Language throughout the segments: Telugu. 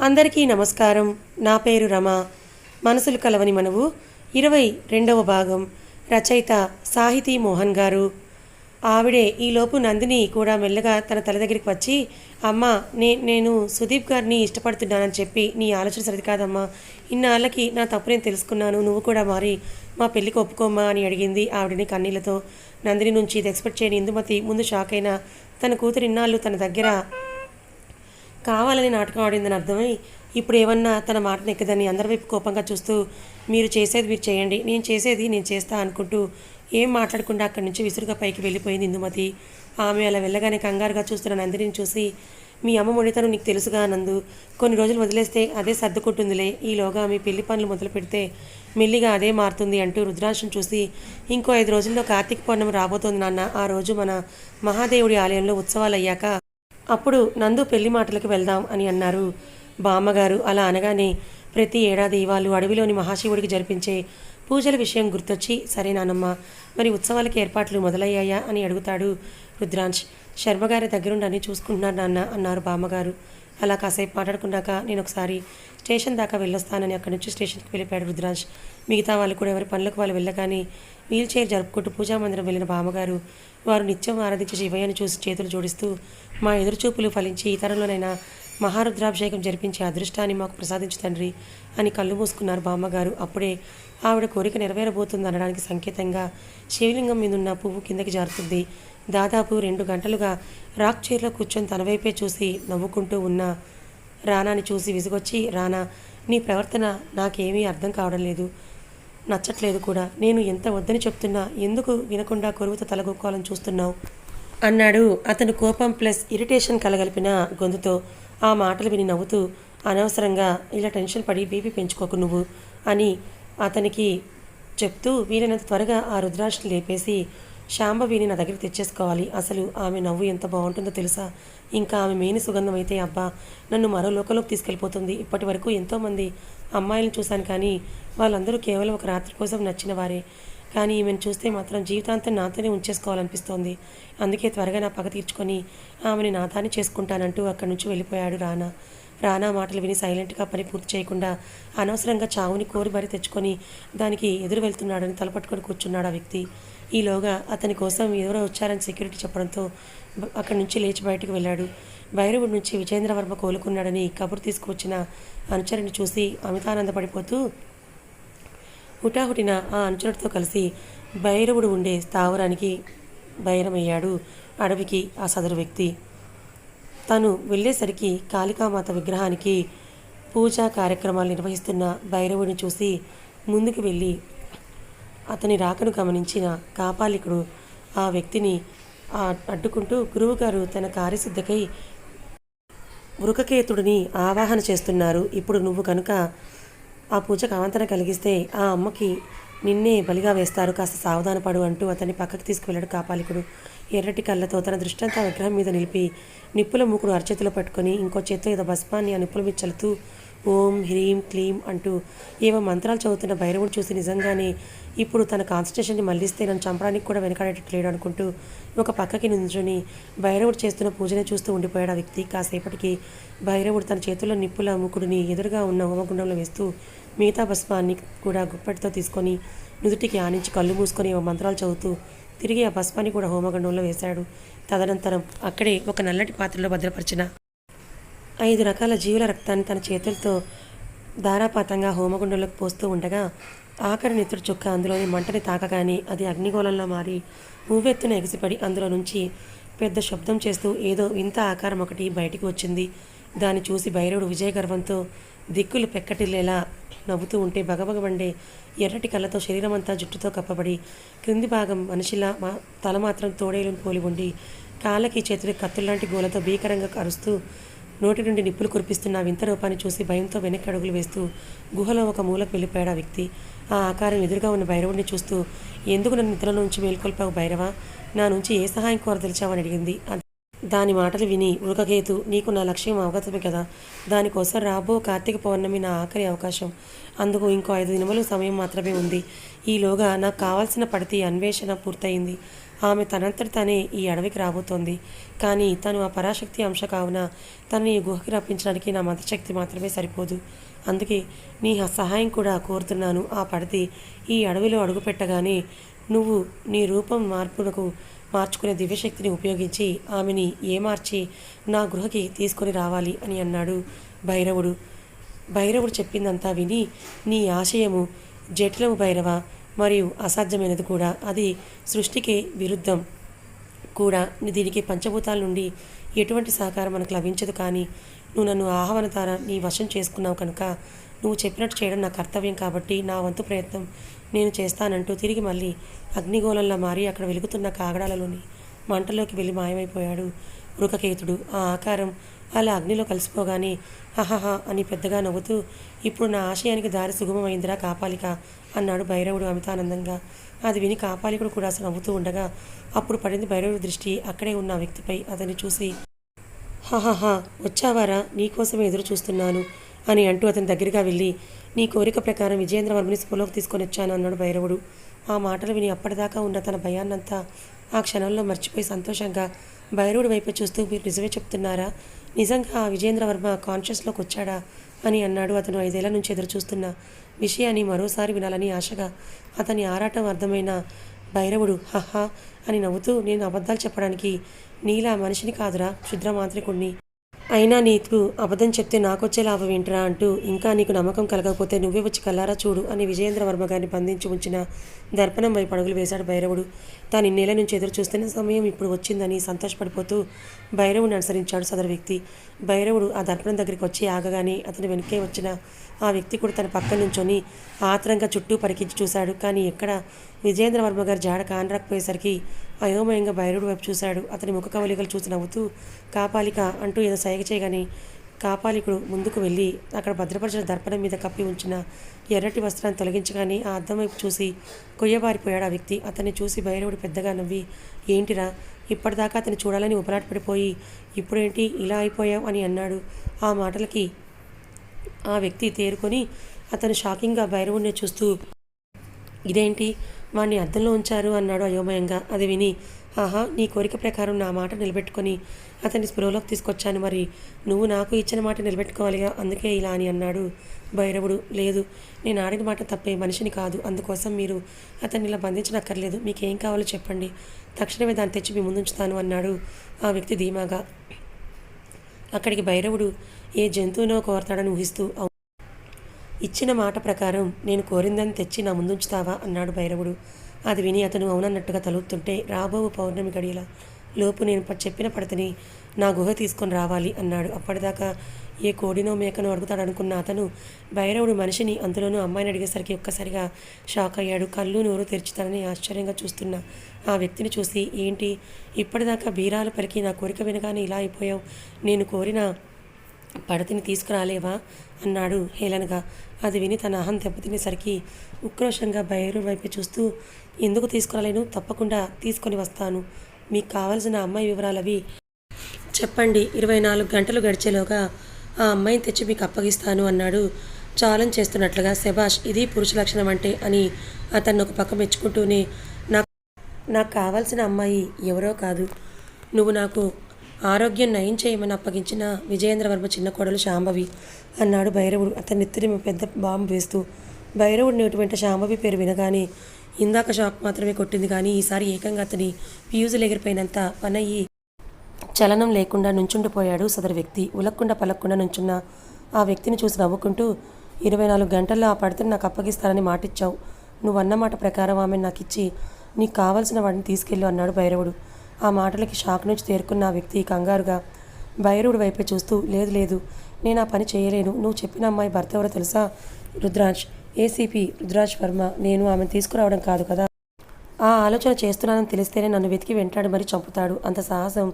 అందరికీ నమస్కారం. నా పేరు రమ. మనసులు కలవని మనవు. ఇరవై రెండవ భాగం. రచయిత సాహితీ మోహన్ గారు. ఆవిడే ఈలోపు నందిని కూడా మెల్లగా తన తల దగ్గరికి వచ్చి అమ్మ నే నేను సుదీప్ గారిని ఇష్టపడుతున్నానని చెప్పి నీ ఆలోచన సరిది కాదమ్మా. ఇన్నాళ్ళకి నా తప్పు నేను తెలుసుకున్నాను. నువ్వు కూడా మారి మా పెళ్ళికి ఒప్పుకోమ్మా అని అడిగింది ఆవిడని కన్నీళ్ళతో. నందిని నుంచి ఇది ఎక్స్పెక్ట్ చేయని ఇందుమతి ముందు షాక్ అయినా తన కూతురు ఇన్నాళ్ళు తన దగ్గర కావాలని నాటకం ఆడిందని అర్థమై ఇప్పుడు ఏమన్నా తన మాట నెక్కదని అందరి వైపు కోపంగా చూస్తూ మీరు చేసేది మీరు చేయండి నేను చేసేది నేను చేస్తా అనుకుంటూ ఏం మాట్లాడకుండా అక్కడి నుంచి విసురుగా పైకి వెళ్ళిపోయింది ఇందుమతి. ఆమె అలా వెళ్ళగానే కంగారుగా చూస్తున్న నందిని చూసి మీ అమ్మ మొండితనం నీకు తెలుసుగా నందు కొన్ని రోజులు వదిలేస్తే అదే సర్దుకుంటుందిలే. ఈలోగా మీ పెళ్ళి పనులు మొదలు పెడితే మెల్లిగా అదే మారుతుంది అంటూ రుద్రాంశం చూసి ఇంకో ఐదు రోజుల్లో కార్తీక పౌర్ణమి రాబోతోంది నాన్న. ఆ రోజు మన మహాదేవుడి ఆలయంలో ఉత్సవాలు అయ్యాక అప్పుడు నందు పెళ్ళి మాటలకు వెళ్దాం అని అన్నారు. బామ్మగారు అలా అనగానే ప్రతి ఏడాది వాళ్ళు అడవిలోని మహాశివుడికి జరిపించే పూజల విషయం గుర్తొచ్చి సరే నానమ్మ మరి ఉత్సవాలకి ఏర్పాట్లు మొదలయ్యాయా? అని అడుగుతాడు రుద్రాంశ్. శర్మగారి దగ్గరుండి చూసుకుంటున్నారు నాన్న అన్నారు బామ్మగారు. అలా కాసేపు మాట్లాడుకున్నాక నేను ఒకసారి స్టేషన్ దాకా వెళ్ళొస్తానని అక్కడి నుంచి స్టేషన్కి వెళ్ళిపోయాడు రుద్రాంశ్. మిగతా వాళ్ళు కూడా ఎవరి పనులకు వాళ్ళు వెళ్ళగానే వీల్ చైర్ జరుపుకుంటూ పూజా మందిరం వెళ్ళిన బామ్మగారు వారు నిత్యం ఆరాధించే శివయ్యను చూసి చేతులు జోడిస్తూ మా ఎదురుచూపులు ఫలించి ఈ తరంలోనైనా మహారుద్రాభిషేకం జరిపించే అదృష్టాన్ని మాకు ప్రసాదించు తండ్రి అని కళ్ళు మూసుకున్నారు బామ్మగారు. అప్పుడే ఆవిడ కోరిక నెరవేరబోతుంది అనడానికి సంకేతంగా శివలింగం మీదున్న పువ్వు కిందకి జారుతుంది. దాదాపు రెండు గంటలుగా రాక్ చైర్లో కూర్చొని తన వైపే చూసి నవ్వుకుంటూ ఉన్న రానాని చూసి విసుగొచ్చి రానా నీ ప్రవర్తన నాకేమీ అర్థం కావడం లేదు. నచ్చట్లేదు కూడా. నేను ఎంత వద్దని చెప్తున్నా ఎందుకు వినకుండా కొరువుత తలగొక్కోవాలని చూస్తున్నావు? అన్నాడు. అతను కోపం ప్లస్ ఇరిటేషన్ కలగలిపిన గొంతుతో ఆ మాటలు విని నవ్వుతూ అనవసరంగా ఇలా టెన్షన్ పడి బీపీ పెంచుకోకు నువ్వు అని అతనికి చెప్తూ వీలైనంత త్వరగా ఆ రుద్రాక్షని లేపేసి శాంభవిని నా దగ్గర తెచ్చేసుకోవాలి. అసలు ఆమె నవ్వు ఎంత బాగుంటుందో తెలుసా? ఇంకా ఆమె మేని సుగంధం అయితే అబ్బా నన్ను మరో లోకంలోకి తీసుకెళ్ళిపోతుంది. ఇప్పటి వరకు ఎంతోమంది అమ్మాయిలను చూశాను కానీ వాళ్ళందరూ కేవలం ఒక రాత్రి కోసం నచ్చిన వారే. కానీ ఈమెను చూస్తే మాత్రం జీవితాంతం నాతోనే ఉంచేసుకోవాలనిపిస్తోంది. అందుకే త్వరగా నా పగ తీర్చుకొని ఆమెని నాతాన్ని చేసుకుంటానంటూ అక్కడి నుంచి వెళ్ళిపోయాడు రానా. రానా మాటలు విని సైలెంట్గా పని పూర్తి చేయకుండా అనవసరంగా చావుని కోరి బరి తెచ్చుకొని దానికి ఎదురు వెళ్తున్నాడని తలపట్టుకొని కూర్చున్నాడు ఆ వ్యక్తి. ఈలోగా అతని కోసం ఎవరో వచ్చారని సెక్యూరిటీ చెప్పడంతో అక్కడి నుంచి లేచి బయటకు వెళ్ళాడు. భైరవుడి నుంచి విజేంద్రవర్మ కోలుకున్నాడని కబురు తీసుకువచ్చిన అనుచరుని చూసి అమితానందపడిపోతూ హుటాహుటిన ఆ అనుచరుడితో కలిసి భైరవుడు ఉండే స్థావరానికి బైరమయ్యాడు అడవికి ఆ సదరు వ్యక్తి. తను వెళ్ళేసరికి కాళికామాత విగ్రహానికి పూజా కార్యక్రమాలు నిర్వహిస్తున్న భైరవుడిని చూసి ముందుకు వెళ్ళి అతని రాకను గమనించిన కాపాలికుడు ఆ వ్యక్తిని అడ్డుకుంటూ గురువుగారు తన కార్యసిద్ధకై వృకకేతుడిని ఆవాహన చేస్తున్నారు. ఇప్పుడు నువ్వు కనుక ఆ పూజకు అవంతన కలిగిస్తే ఆ అమ్మకి నిన్నే బలిగా వేస్తారు. కాస్త సావధానపడు అంటూ అతన్ని పక్కకు తీసుకువెళ్ళాడు కాపాలికుడు. ఎర్రటి కళ్ళతో తన దృష్టంతా విగ్రహం మీద నిలిపి నిప్పుల మూకుడు అరచేతిలో పట్టుకొని ఇంకో చేత్తో ఏదో భస్మాన్ని ఆ నిప్పుల మీద చల్లుతూ ఓం హ్రీం క్లీం అంటూ ఏవో మంత్రాలు చదువుతున్న భైరవుడు చూసి నిజంగానే ఇప్పుడు తన కాన్సన్ట్రేషన్ని మళ్ళిస్తే నన్ను చంపడానికి కూడా వెనకాడేటట్టు లేడు అనుకుంటూ ఒక పక్కకి నించుని భైరవుడు చేస్తున్న పూజనే చూస్తూ ఉండిపోయాడు ఆ వ్యక్తి. కాసేపటికి భైరవుడు తన చేతుల్లో నిప్పుల ముకుడిని ఎదురుగా ఉన్న హోమగుండంలో వేస్తూ మిగతా భస్మాన్ని కూడా గుప్పటితో తీసుకొని నుదుటికి ఆనించి కళ్ళు మూసుకొని ఏవో మంత్రాలు చదువుతూ తిరిగి ఆ భస్మాన్ని కూడా హోమగుండంలో వేశాడు. తదనంతరం అక్కడే ఒక నల్లటి పాత్రలో భద్రపరిచిన ఐదు రకాల జీవుల రక్తాన్ని తన చేతులతో ధారాపాతంగా హోమగుండంలోకి పోస్తూ ఉండగా ఆఖరి నెత్తుడు చుక్క అందులోని మంటని తాకగానే అది అగ్నిగోళంలో మారి ఉవ్వెత్తున ఎగిసిపడి అందులో నుంచి పెద్ద శబ్దం చేస్తూ ఏదో వింత ఆకారం ఒకటి బయటికి వచ్చింది. దాన్ని చూసి భైరవుడు విజయగర్వంతో దిక్కులు పెక్కటిల్లేలా నవ్వుతూ ఉంటే బగబగబండే ఎర్రటి కళ్ళతో శరీరం అంతా జుట్టుతో కప్పబడి క్రింది భాగం మనిషిలా మా తల మాత్రం తోడేలను పోలి ఉండి కాళ్ళకి చేతులకి కత్తుల్లాంటి గోలతో భీకరంగా కరుస్తూ నోటి నుండి నిప్పులు కురిపిస్తున్న వింత రూపాన్ని చూసి భయంతో వెనక్కి అడుగులు వేస్తూ గుహలో ఒక మూలకు వెళ్ళిపోయాడు ఆ వ్యక్తి. ఆ ఆకారం ఎదురుగా ఉన్న భైరవుడిని చూస్తూ ఎందుకు నన్ను నిద్ర నుంచి మేల్కొల్పావు భైరవ? నా నుంచి ఏ సహాయం కోరదలిచావని అడిగింది. దాని మాటలు విని ఉరకకేతు నీకు నా లక్ష్యం అవగతమే కదా. దానికోసం రాబో కార్తీక పౌర్ణమి నా ఆఖరి అవకాశం. అందుకు ఇంకో ఐదు దినములు సమయం మాత్రమే ఉంది. ఈలోగా నాకు కావాల్సిన పడితే అన్వేషణ పూర్తయింది. ఆమె తనంతట తానే ఈ అడవికి రాబోతోంది. కానీ తను ఆ పరాశక్తి అంశ కావున తనని ఈ గుహకి రప్పించడానికి నా మతశక్తి మాత్రమే సరిపోదు. అందుకే నీ సహాయం కూడా కోరుతున్నాను. ఆ పడితే ఈ అడవిలో అడుగుపెట్టగానే నువ్వు నీ రూపం మార్పునకు మార్చుకునే దివ్యశక్తిని ఉపయోగించి ఆమెని ఏమార్చి నా గృహకి తీసుకొని రావాలి అని అన్నాడు భైరవుడు. భైరవుడు చెప్పిందంతా విని నీ ఆశయము జటిలము భైరవ మరియు అసాధ్యమైనది కూడా. అది సృష్టికి విరుద్ధం కూడా. దీనికి పంచభూతాల నుండి ఎటువంటి సహకారం మనకు లభించదు కానీ నువ్వు నన్ను ఆహ్వాన ద్వారా నీ వశం చేసుకున్నావు కనుక నువ్వు చెప్పినట్టు చేయడం నా కర్తవ్యం కాబట్టి నా వంతు ప్రయత్నం నేను చేస్తానంటూ తిరిగి మళ్ళీ అగ్నిగోళంలా మారి అక్కడ వెలుగుతున్న కాగడాలలోని మంటలోకి వెళ్ళి మాయమైపోయాడు మృగకేతుడు. ఆ ఆకారం అలా అగ్నిలో కలిసిపోగానే హహహ అని పెద్దగా నవ్వుతూ ఇప్పుడు నా ఆశయానికి దారి సుగమమైందిరా కాపాలిక అన్నాడు భైరవుడు అమితానందంగా. అది విని కాపాలికుడు కూడా అసలు నవ్వుతూ ఉండగా అప్పుడు పడింది భైరవుడి దృష్టి అక్కడే ఉన్న వ్యక్తిపై. అతన్ని చూసి హహహా వచ్చావారా? నీకోసమే ఎదురు చూస్తున్నాను అని అంటూ అతని దగ్గరగా వెళ్ళి నీ కోరిక ప్రకారం విజయేంద్రవర్మని స్పృహలోకి తీసుకొని వచ్చాను అన్నాడు భైరవుడు. ఆ మాటలు విని అప్పటిదాకా ఉన్న తన భయాన్నంతా ఆ క్షణంలో మర్చిపోయి సంతోషంగా భైరవుడి వైపు చూస్తూ మీరు నిజమే చెప్తున్నారా? నిజంగా ఆ విజేంద్రవర్మ కాన్షియస్లోకి వచ్చాడా అని అన్నాడు అతను ఐదేళ్ళ నుంచి ఎదురు చూస్తున్న విషయాన్ని మరోసారి వినాలని ఆశగా అతని ఆరాటం అర్థమైన భైరవుడు హహా అని నవ్వుతూ నేను అబద్ధాలు చెప్పడానికి నీలా మనిషిని కాదురా క్షుద్ర మాంత్రికుణ్ణి అయినా నీకు అబద్ధం చెప్తే నాకొచ్చే లాభం ఏంట్రా అంటూ ఇంకా నీకు నమ్మకం కలగకపోతే నువ్వే వచ్చి కల్లారా చూడు అని విజయేంద్రవర్మ గారిని బంధించి ఉంచిన దర్పణం వైపు అడుగులు వేశాడు భైరవుడు. తాను ఇన్నేళ్ళ నుంచి ఎదురు చూస్తున్న సమయం ఇప్పుడు వచ్చిందని సంతోషపడిపోతూ భైరవుని అనుసరించాడు సదరు వ్యక్తి. భైరవుడు ఆ దర్పణం దగ్గరికి వచ్చి ఆగగానే అతని వెనుకే వచ్చిన ఆ వ్యక్తి కూడా తన పక్కన నుంచొని ఆత్రంగా చుట్టూ పరికించి చూశాడు. కానీ ఎక్కడ? విజయేంద్రవర్మ గారి జాడ కానరాకపోయేసరికి అయోమయంగా భైరవుడు వైపు చూశాడు. అతని ముఖ కవలికలు చూసి నవ్వుతూ కాపాలిక అంటూ ఏదో సైగ చేయగానే కాపాలికుడు ముందుకు వెళ్ళి అక్కడ భద్రపరిచిన దర్పణం మీద కప్పి ఉంచిన ఎర్రటి వస్త్రాన్ని తొలగించగానే ఆ అద్దం వైపు చూసి కొయ్యబారిపోయాడు ఆ వ్యక్తి. అతన్ని చూసి భైరవుడు పెద్దగా నవ్వి ఏంటిరా? ఇప్పటిదాకా అతను చూడాలని ఉపలాటపడిపోయి ఇప్పుడేంటి ఇలా అయిపోయావు? అని అన్నాడు. ఆ మాటలకి ఆ వ్యక్తి తేరుకొని అతను షాకింగ్గా భైరవుడిని చూస్తూ ఇదేంటి? వాణ్ణి అద్దంలో ఉంచారు? అన్నాడు అయోమయంగా. అది విని ఆహా నీ కోరిక ప్రకారం నా మాట నిలబెట్టుకొని అతన్ని స్పృహలోకి తీసుకొచ్చాను. మరి నువ్వు నాకు ఇచ్చిన మాట నిలబెట్టుకోవాలిగా? అందుకే ఇలా అని అన్నాడు. భైరవుడు లేదు. నేను ఆడిన మాట తప్పే మనిషిని కాదు. అందుకోసం మీరు అతన్ని ఇలా బంధించనక్కర్లేదు. మీకేం కావాలో చెప్పండి. తక్షణమే దాన్ని తెచ్చి మీ ముందుంచుతాను అన్నాడు ఆ వ్యక్తి ధీమాగా. అక్కడికి భైరవుడు ఏ జంతువునో కోరతాడని ఊహిస్తూ "అవును, ఇచ్చిన మాట ప్రకారం నేను కోరిందని తెచ్చి నా ముందుంచుతావా? అన్నాడు భైరవుడు. అది విని అతను అవునన్నట్టుగా తలుపుతుంటే రాబో పౌర్ణమి గడియల. లోపు నేను ప- చెప్పిన పడతని నా గుహ తీసుకొని రావాలి అన్నాడు. అప్పటిదాకా ఏ కోడినో మేకనో అడుగుతాడనుకున్న అతను భైరవుడు మనిషిని అందులోనూ అమ్మాయిని అడిగేసరికి ఒక్కసారిగా షాక్ అయ్యాడు. కళ్ళు నోరు తెరుచుతానని ఆశ్చర్యంగా చూస్తున్న ఆ వ్యక్తిని చూసి ఏంటి? ఇప్పటిదాకా బీరాలు పలికి నా కోరిక వినగానే ఇలా అయిపోయావు. నేను కోరిన పడతిని తీసుకురాలేవా? అన్నాడు హేళనగా. అది విని తన అహం దెబ్బతినేసరికి ఉక్రోషంగా బైరు వైపు చూస్తూ ఎందుకు తీసుకురాలేను? తప్పకుండా తీసుకొని వస్తాను. మీకు కావలసిన అమ్మాయి వివరాలు అవి చెప్పండి ఇరవై నాలుగు గంటలు గడిచేలోగా ఆ అమ్మాయిని తెచ్చి మీకు అప్పగిస్తాను అన్నాడు. చాలం చేస్తున్నట్లుగా శభాష్ ఇది పురుష లక్షణం అంటే అని అతన్ని ఒక పక్క మెచ్చుకుంటూనే నాకు నాకు కావాల్సిన అమ్మాయి ఎవరో కాదు. నువ్వు నాకు ఆరోగ్యం నయం చేయమని అప్పగించిన విజయేంద్రవర్మ చిన్న కోడలు శాంభవి అన్నాడు భైరవుడు. అతని నెత్తిని పెద్ద బాంబు వేస్తూ భైరవుడు నోటి వెంట శాంభవి పేరు వినగానే ఇందాక షాక్ మాత్రమే కొట్టింది కానీ ఈసారి ఏకంగా అతని ఫ్యూజులు ఎగిరిపోయినంత పనయ్యి చలనం లేకుండా నుంచుండిపోయాడు సదరు వ్యక్తి. ఉలక్కుండా పలక్కుండా నుంచున్న ఆ వ్యక్తిని చూసి నవ్వుకుంటూ ఇరవై నాలుగు గంటల్లో ఆ పడితే నాకు అప్పగిస్తానని మాటిచ్చావు. నువ్వు అన్న మాట ప్రకారం ఆమె నాకు ఇచ్చి నీకు కావలసిన వాడిని తీసుకెళ్ళు అన్నాడు భైరవుడు. ఆ మాటలకి షాక్ నుంచి తేరుకున్న ఆ వ్యక్తి కంగారుగా భైరవుడి వైపే చూస్తూ లేదు లేదు నేను ఆ పని చేయలేను. నువ్వు చెప్పిన అమ్మాయి భర్త ఎవరో తెలుసా? రుద్రాజ్ ఏసీపీ రుద్రాజ్ వర్మ. నేను ఆమెను తీసుకురావడం కాదు కదా. ఆ ఆలోచన చేస్తున్నానని తెలిస్తేనే నన్ను వెతికి వెంటాడు మరీ చంపుతాడు. అంత సాహసం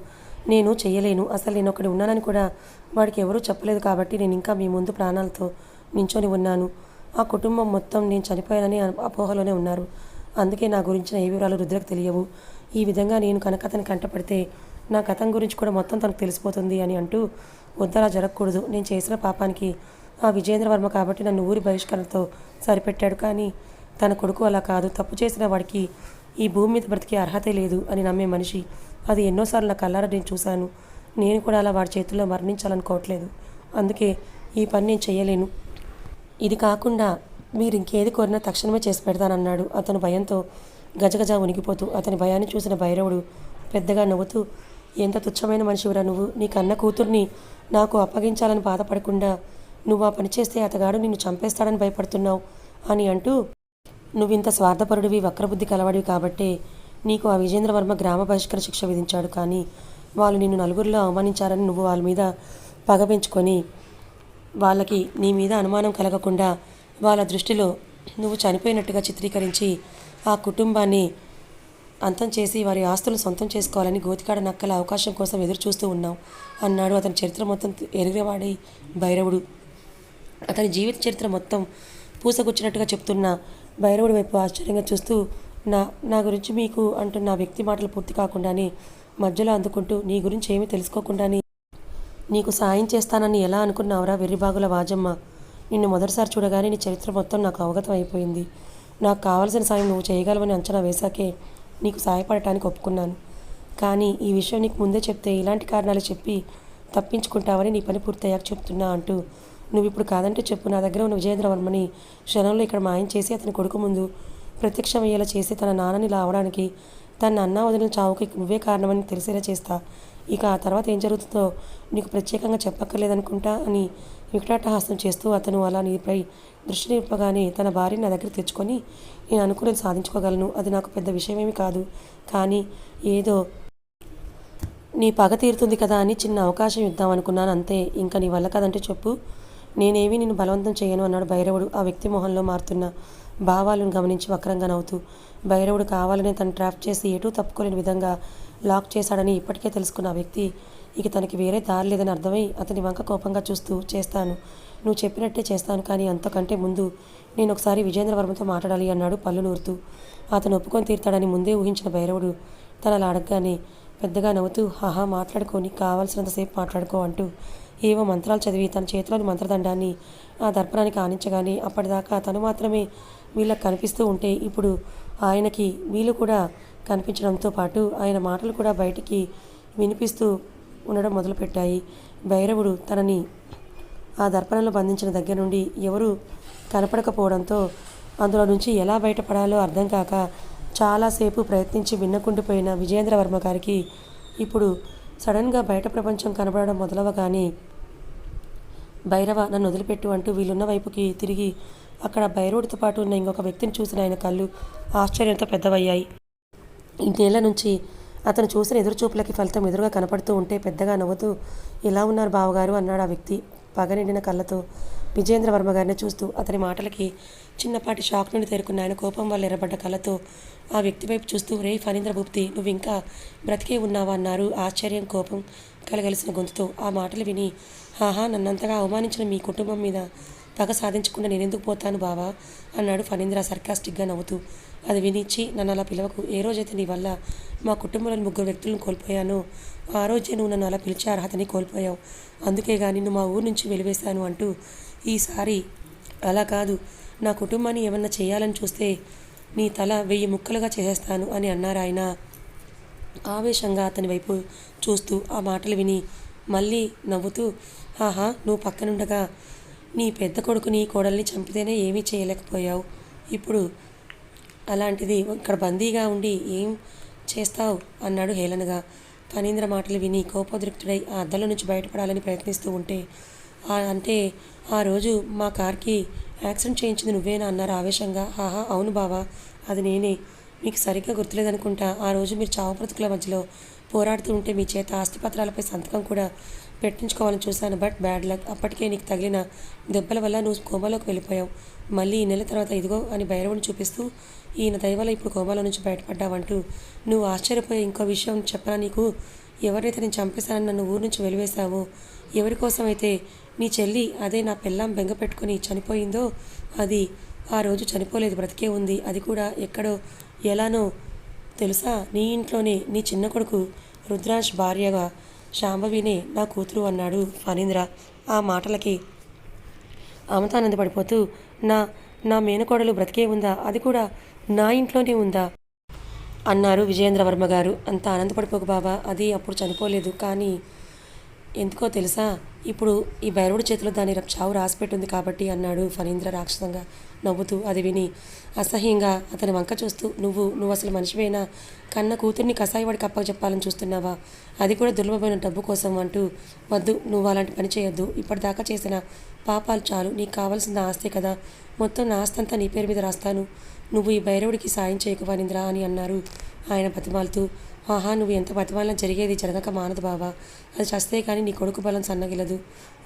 నేను చేయలేను అసలు నేను ఒకటి ఉన్నానని కూడా వాడికి ఎవరూ చెప్పలేదు కాబట్టి నేను ఇంకా మీ ముందు ప్రాణాలతో నించొని ఉన్నాను. ఆ కుటుంబం మొత్తం నేను చనిపోయానని అపోహలోనే ఉన్నారు. అందుకే నా గురించిన ఏ వివరాలు రుద్రకు తెలియవు. ఈ విధంగా నేను కనుక అతని కంటపడితే నా కథం గురించి కూడా మొత్తం తనకు తెలిసిపోతుంది అని అంటూ వద్దలా జరగకూడదు. నేను చేసిన పాపానికి ఆ విజేంద్రవర్మ కాబట్టి నన్ను ఊరి బహిష్కరణతో సరిపెట్టాడు కానీ తన కొడుకు అలా కాదు. తప్పు చేసిన వాడికి ఈ భూమి మీద బ్రతికే అర్హతే లేదు అని నమ్మే మనిషి అది ఎన్నోసార్లు నా కళ్ళారా నేను చూశాను. నేను కూడా అలా వాడి చేతుల్లో మరణించాలనుకోవట్లేదు. అందుకే ఈ పని నేను చేయలేను. ఇది కాకుండా మీరు ఇంకేది కోరినా తక్షణమే చేసి పెడతానన్నాడు. అతను భయంతో గజగజ ఉనికిపోతూ అతని భయాన్ని చూసిన భైరవుడు పెద్దగా నవ్వుతూ ఎంత తుచ్చమైన మనిషివురా నువ్వు. నీ కన్న కూతుర్ని నాకు అప్పగించాలని బాధపడకుండా నువ్వు ఆ పని చేస్తే అతగాడు నిన్ను చంపేస్తాడని భయపడుతున్నావు అని అంటూ నువ్వింత స్వార్థపరుడివి వక్రబుద్ధి కలవాడివి కాబట్టే నీకు ఆ విజేంద్రవర్మ గ్రామ బహిష్కర శిక్ష విధించాడు కానీ వాళ్ళు నిన్ను నలుగురిలో అవమానించారని నువ్వు వాళ్ళ మీద పగ పెంచుకొని వాళ్ళకి నీ మీద అనుమానం కలగకుండా వాళ్ళ దృష్టిలో నువ్వు చనిపోయినట్టుగా చిత్రీకరించి ఆ కుటుంబాన్ని అంతం చేసి వారి ఆస్తులను సొంతం చేసుకోవాలని గోతికాడ నక్కల అవకాశం కోసం ఎదురు చూస్తూ ఉన్నావు అన్నాడు. అతని చరిత్ర మొత్తం ఎరిగేవాడి భైరవుడు. అతని జీవిత చరిత్ర మొత్తం పూసగుచ్చినట్టుగా చెప్తున్న భైరవుడి వైపు ఆశ్చర్యంగా చూస్తూ నా నా గురించి మీకు అంటున్న వ్యక్తి మాటలు పూర్తి కాకుండానే మధ్యలో అందుకుంటూ నీ గురించి ఏమీ తెలుసుకోకుండానే నీకు సాయం చేస్తానని ఎలా అనుకున్నావురా వెర్రిబాగుల వాజమ్మ? నిన్ను మొదటిసారి చూడగానే నీ చరిత్ర మొత్తం నాకు అవగతం అయిపోయింది. నాకు కావలసిన సాయం నువ్వు చేయగలవని అంచనా వేశాకే నీకు సాయపడటానికి ఒప్పుకున్నాను. కానీ ఈ విషయం నీకు ముందే చెప్తే ఇలాంటి కారణాలు చెప్పి తప్పించుకుంటావని నీ పని పూర్తయ్యాక చెప్తున్నా అంటూ నువ్వు ఇప్పుడు కాదంటే చెప్పు. నా దగ్గర ఉన్న విజయేంద్రవర్మని క్షణంలో ఇక్కడ మాయం చేసి అతని కొడుకు ముందు ప్రత్యక్షమయ్యేలా చేసి తన నాన్నని లావడానికి తన అన్న వదిలిన చావుకి నువ్వే కారణమని తెలిసేలా చేస్తా. ఇక ఆ తర్వాత ఏం జరుగుతుందో నీకు ప్రత్యేకంగా చెప్పక్కర్లేదనుకుంటా అని వికటాటహాసం చేస్తూ అతను అలా నీపై దృష్టి నింపగానే తన భార్యని నా దగ్గర తెచ్చుకొని నేను అనుకునేది సాధించుకోగలను. అది నాకు పెద్ద విషయమేమి కాదు. కానీ ఏదో నీ పగ తీరుతుంది కదా అని చిన్న అవకాశం ఇద్దాం అనుకున్నాను అంతే. ఇంకా నీ వల్ల కదంటే చెప్పు. నేనేమీ నిన్ను బలవంతం చేయను అన్నాడు భైరవుడు. ఆ వ్యక్తి మొహంలో మారుతున్న భావాలను గమనించి వక్రంగా నవ్వుతూ భైరవుడు కావాలనే తను ట్రాప్ చేసి ఎటూ తప్పుకోలేని విధంగా లాక్ చేశాడని ఇప్పటికే తెలుసుకున్న ఆ వ్యక్తి ఇక తనకి వేరే దారి లేదని అర్థమై అతని వంక కోపంగా చూస్తూ చేస్తాను. నువ్వు చెప్పినట్టే చేస్తాను కానీ అంతకంటే ముందు నేను ఒకసారి విజేంద్రవర్మతో మాట్లాడాలి అన్నాడు పళ్ళు నూరుతూ. అతను ఒప్పుకొని తీరుతాడని ముందే ఊహించిన భైరవుడు తన అలా అడగగానే పెద్దగా నవ్వుతూ హాహా మాట్లాడుకొని కావాల్సినంతసేపు మాట్లాడుకో అంటూ ఏవో మంత్రాలు చదివి తన చేతిలోని మంత్రదండాన్ని ఆ దర్పణానికి ఆనించగానే అప్పటిదాకా తను మాత్రమే వీళ్ళకి కనిపిస్తూ ఉంటే ఇప్పుడు ఆయనకి వీళ్ళు కూడా కనిపించడంతో పాటు ఆయన మాటలు కూడా బయటికి వినిపిస్తూ ఉండడం మొదలుపెట్టాయి. భైరవుడు తనని ఆ దర్పణంలో బంధించిన దగ్గర నుండి ఎవరు కనపడకపోవడంతో అందులో నుంచి ఎలా బయటపడాలో అర్థం కాక చాలాసేపు ప్రయత్నించి విన్నకుండిపోయిన విజయేంద్రవర్మ గారికి ఇప్పుడు సడన్గా బయట ప్రపంచం కనబడడం మొదలవగానే భైరవ నన్ను వదిలిపెట్టు అంటూ వీళ్ళున్న వైపుకి తిరిగి అక్కడ బైరోడ్తో పాటు ఉన్న ఇంకొక వ్యక్తిని చూసిన ఆయన కళ్ళు ఆశ్చర్యంతో పెద్దవయ్యాయి. ఇంకేళ్ళ నుంచి అతను చూసిన ఎదురుచూపులకి ఫలితం ఎదురుగా కనపడుతూ ఉంటే పెద్దగా నవ్వుతూ ఎలా ఉన్నారు బావగారు? అన్నాడు ఆ వ్యక్తి పగ నిండిన కళ్ళతో. విజేంద్రవర్మ గారిని చూస్తూ అతని మాటలకి చిన్నపాటి షాక్ నుండి తేరుకున్న ఆయన కోపం వల్ల ఎర్రబడ్డ కళ్ళతో ఆ వ్యక్తి వైపు చూస్తూ రే ఫణీంద్ర భూప్తి నువ్వు ఇంకా బ్రతికే ఉన్నావా? అన్నారు ఆశ్చర్యం కోపం కలగలిసిన గొంతుతో. ఆ మాటలు విని హాహా నన్నంతగా అవమానించిన మీ కుటుంబం మీద పగ సాధించకుండా నేనెందుకు పోతాను బావా? అన్నాడు ఫణీంద్ర సర్కాస్టిక్గా నవ్వుతూ. అది వినిచ్చి నన్ను అలా పిలవకు. ఏ రోజైతే నీ వల్ల మా కుటుంబంలోని ముగ్గురు వ్యక్తులను కోల్పోయానో ఆ రోజే నువ్వు నన్ను అలా పిలిచే అర్హతని కోల్పోయావు. అందుకే కానీ నిన్ను మా ఊరు నుంచి వెలివేశాను అంటూ ఈసారి అలా కాదు. నా కుటుంబాన్ని ఏమన్నా చేయాలని చూస్తే నీ తల వెయ్యి ముక్కలుగా చేసేస్తాను అని అన్నారు ఆయన. ఆవేశంగా అతని వైపు చూస్తూ ఆ మాటలు విని మళ్ళీ నవ్వుతూ ఆహా నువ్వు పక్కనుండగా నీ పెద్ద కొడుకుని కోడల్ని చంపితేనే ఏమీ చేయలేకపోయావు. ఇప్పుడు అలాంటిది ఇక్కడ బందీగా ఉండి ఏం చేస్తావు? అన్నాడు హేళనగా. ఫణీంద్ర మాటలు విని కోపోద్రిక్తుడై ఆ అద్దంలో నుంచి బయటపడాలని ప్రయత్నిస్తూ ఉంటే అంటే ఆ రోజు మా కార్కి యాక్సిడెంట్ చేయించింది నువ్వేనా? అన్నారు ఆవేశంగా. ఆహా అవును బావా అది నేనే. మీకు సరిగ్గా గుర్తులేదనుకుంటా. ఆ రోజు మీరు చావు బ్రతుకుల మధ్యలో పోరాడుతూ ఉంటే మీ చేత ఆస్తిపత్రాలపై సంతకం కూడా పెట్టించుకోవాలని చూశాను బట్ బ్యాడ్ లక్. అప్పటికే నీకు తగిలిన దెబ్బల వల్ల నువ్వు కోమాలోకి వెళ్ళిపోయావు. మళ్ళీ ఈ నెల తర్వాత ఇదిగో అని భైరవుని చూపిస్తూ ఈయన దయవల్ల ఇప్పుడు కోమాలో నుంచి బయటపడ్డావంటూ నువ్వు ఆశ్చర్యపోయే ఇంకో విషయం చెప్పరా నీకు? ఎవరైతే నేను చంపేశానని నన్ను ఊరు నుంచి వెలివేశావో ఎవరి కోసమైతే నీ చెల్లి అదే నా పెళ్ళాం బెంగ పెట్టుకొని చనిపోయిందో అది ఆ రోజు చనిపోలేదు బ్రతికే ఉంది. అది కూడా ఎక్కడో ఎలానో తెలుసా? నీ ఇంట్లోనే నీ చిన్న కొడుకు రుద్రాంశ్ భార్యగా శాంభవినే నా కూతురు అన్నాడు ఫణీంద్ర. ఆ మాటలకి అమతానంద పడిపోతూ నా నా మేనకోడలు బ్రతికే ఉందా? అది కూడా నా ఇంట్లోనే ఉందా? అన్నారు విజయేంద్రవర్మ గారు. అంత ఆనందపడిపోకు బాబా అది అప్పుడు చనిపోలేదు. కానీ ఎందుకో తెలుసా? ఇప్పుడు ఈ భైరవుడి చేతిలో దాని ర- చావు రాసిపెట్టుంది కాబట్టి అన్నాడు ఫణీంద్ర రాక్షసంగా నవ్వుతూ. అది విని అసహ్యంగా అతని వంక చూస్తూ నువ్వు నువ్వు అసలు మనిషివేనా? కన్న కూతుర్ని కసాయివాడికి అప్పగ చెప్పాలని చూస్తున్నావా? అది కూడా దుర్లభమైన డబ్బు కోసం అంటూ వద్దు నువ్వు అలాంటి పని చేయొద్దు. ఇప్పటిదాకా చేసిన పాపాలు చాలు. నీకు కావాల్సిన ఆస్తే కదా. మొత్తం నా ఆస్తి అంతా నీ పేరు మీద రాస్తాను. నువ్వు ఈ భైరవుడికి సాయం చేయకు ఫణీంద్ర అని అన్నారు ఆయన బతిమాలుతూ. ఆహా నువ్వు ఎంత బతిమాలినా జరిగేది జరగక మానదు బావా. అది చస్తే కానీ నీ కొడుకు బలం సన్నగిలదు.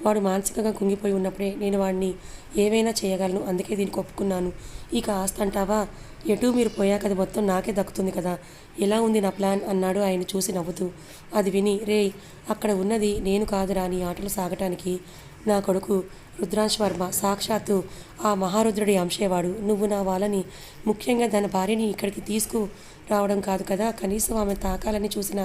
వాడు మానసికంగా కుంగిపోయి ఉన్నప్పుడే నేను వాడిని ఏవైనా చేయగలను అందుకే దీనికి ఒప్పుకున్నాను. ఇక ఆస్తి అంటావా? ఎటు మీరు పోయాక అది మొత్తం నాకే దక్కుతుంది కదా. ఎలా ఉంది నా ప్లాన్? అన్నాడు ఆయన చూసి నవ్వుతూ. అది విని రే అక్కడ ఉన్నది నేను కాదురా నీ ఆటలు సాగటానికి. నా కొడుకు రుద్రాంశ్ వర్మ సాక్షాత్తు ఆ మహారుద్రుడి అంశేవాడు. నువ్వు నా వాళ్ళని ముఖ్యంగా దాని భార్యని ఇక్కడికి తీసుకు రావడం కాదు కదా. కనీసం ఆమె తాకాలని చూసిన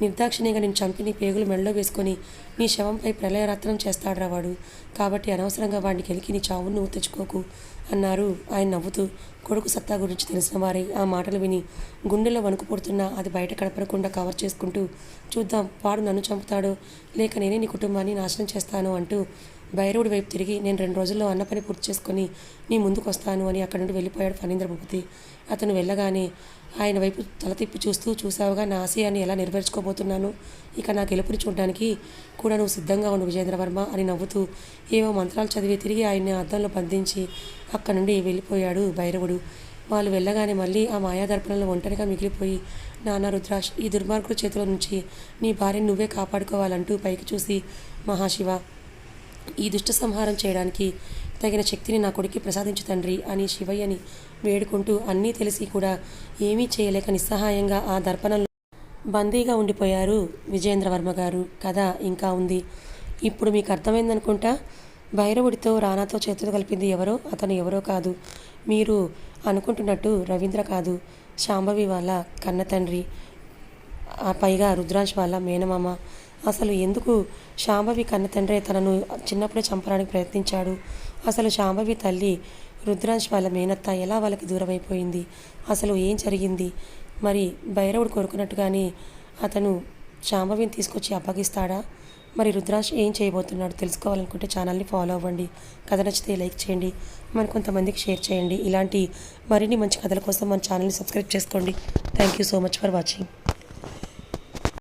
నిర్దాక్షిణ్యంగా నేను చంపి నీ పేగులు మెడలో వేసుకొని నీ శవంపై ప్రళయరత్నం చేస్తాడురా వాడు. కాబట్టి అనవసరంగా వాడిని గెలికి నీ చావును నువ్వు తెచ్చుకోకు అన్నారు. ఆయన నవ్వుతూ కొడుకు సత్తా గురించి తెలిసిన వారే ఆ మాటలు విని గుండెలో వణుకు పుడుతున్నా అది బయట కడపడకుండా కవర్ చేసుకుంటూ చూద్దాం వాడు నన్ను చంపుతాడో లేక నేనే నీ కుటుంబాన్ని నాశనం చేస్తాను అంటూ భైరవుడి వైపు తిరిగి నేను రెండు రోజుల్లో అన్న పని పూర్తి చేసుకొని నీ ముందుకు వస్తాను అని అక్కడి నుండి వెళ్ళిపోయాడు ఫణీంద్ర భూపతి. అతను వెళ్ళగానే ఆయన వైపు తల తిప్పి చూస్తూ చూసావుగా నా ఆశయాన్ని ఎలా నెరవేర్చుకోబోతున్నాను? ఇక నా గెలుపుని చూడడానికి కూడా నువ్వు సిద్ధంగా ఉండు విజేంద్రవర్మ అని నవ్వుతూ ఏవో మంత్రాలు చదివి తిరిగి ఆయన్ని అద్దంలో బంధించి అక్కడి నుండి వెళ్ళిపోయాడు భైరవుడు. వాళ్ళు వెళ్ళగానే మళ్ళీ ఆ మాయాదర్పణలో ఒంటరిగా మిగిలిపోయి నాన్న రుద్రాష్ ఈ దుర్మార్గుల చేతిలో నుంచి నీ భార్యను నువ్వే కాపాడుకోవాలంటూ పైకి చూసి మహాశివ ఈ దుష్ట సంహారం చేయడానికి తగిన శక్తిని నా కొడుకు ప్రసాదించు తండ్రి అని శివయ్యని వేడుకుంటూ అన్నీ తెలిసి కూడా ఏమీ చేయలేక నిస్సహాయంగా ఆ దర్పణంలో బందీగా ఉండిపోయారు విజయేంద్రవర్మ గారు. కథ ఇంకా ఉంది. ఇప్పుడు మీకు అర్థమైందనుకుంటా? భైరవుడితో రానాతో చేతులు కలిపింది ఎవరో అతను ఎవరో కాదు. మీరు అనుకుంటున్నట్టు రవీంద్ర కాదు. శాంభవి వాళ్ళ కన్న తండ్రి. ఆ పైగా రుద్రాంశ్ వాళ్ళ మేనమామ. అసలు ఎందుకు శాంభవి కన్న తండ్రి తనను చిన్నప్పుడే చంపడానికి ప్రయత్నించాడు? అసలు శాంభవి తల్లి రుద్రాంశ్ వాళ్ళ మేనత్త ఎలా వాళ్ళకి దూరం అయిపోయింది అసలు ఏం జరిగింది? మరి భైరవుడు కోరుకున్నట్టుగానే అతను శాంభవిని తీసుకొచ్చి అప్పగిస్తాడా? మరి రుద్రాంశ్ ఏం చేయబోతున్నాడు తెలుసుకోవాలనుకుంటే ఛానల్ని ఫాలో అవ్వండి. కథ నచ్చితే లైక్ చేయండి. మరి కొంతమందికి షేర్ చేయండి. ఇలాంటి మరిన్ని మంచి కథల కోసం మన ఛానల్ని సబ్స్క్రైబ్ చేసుకోండి. Thank you so much for watching.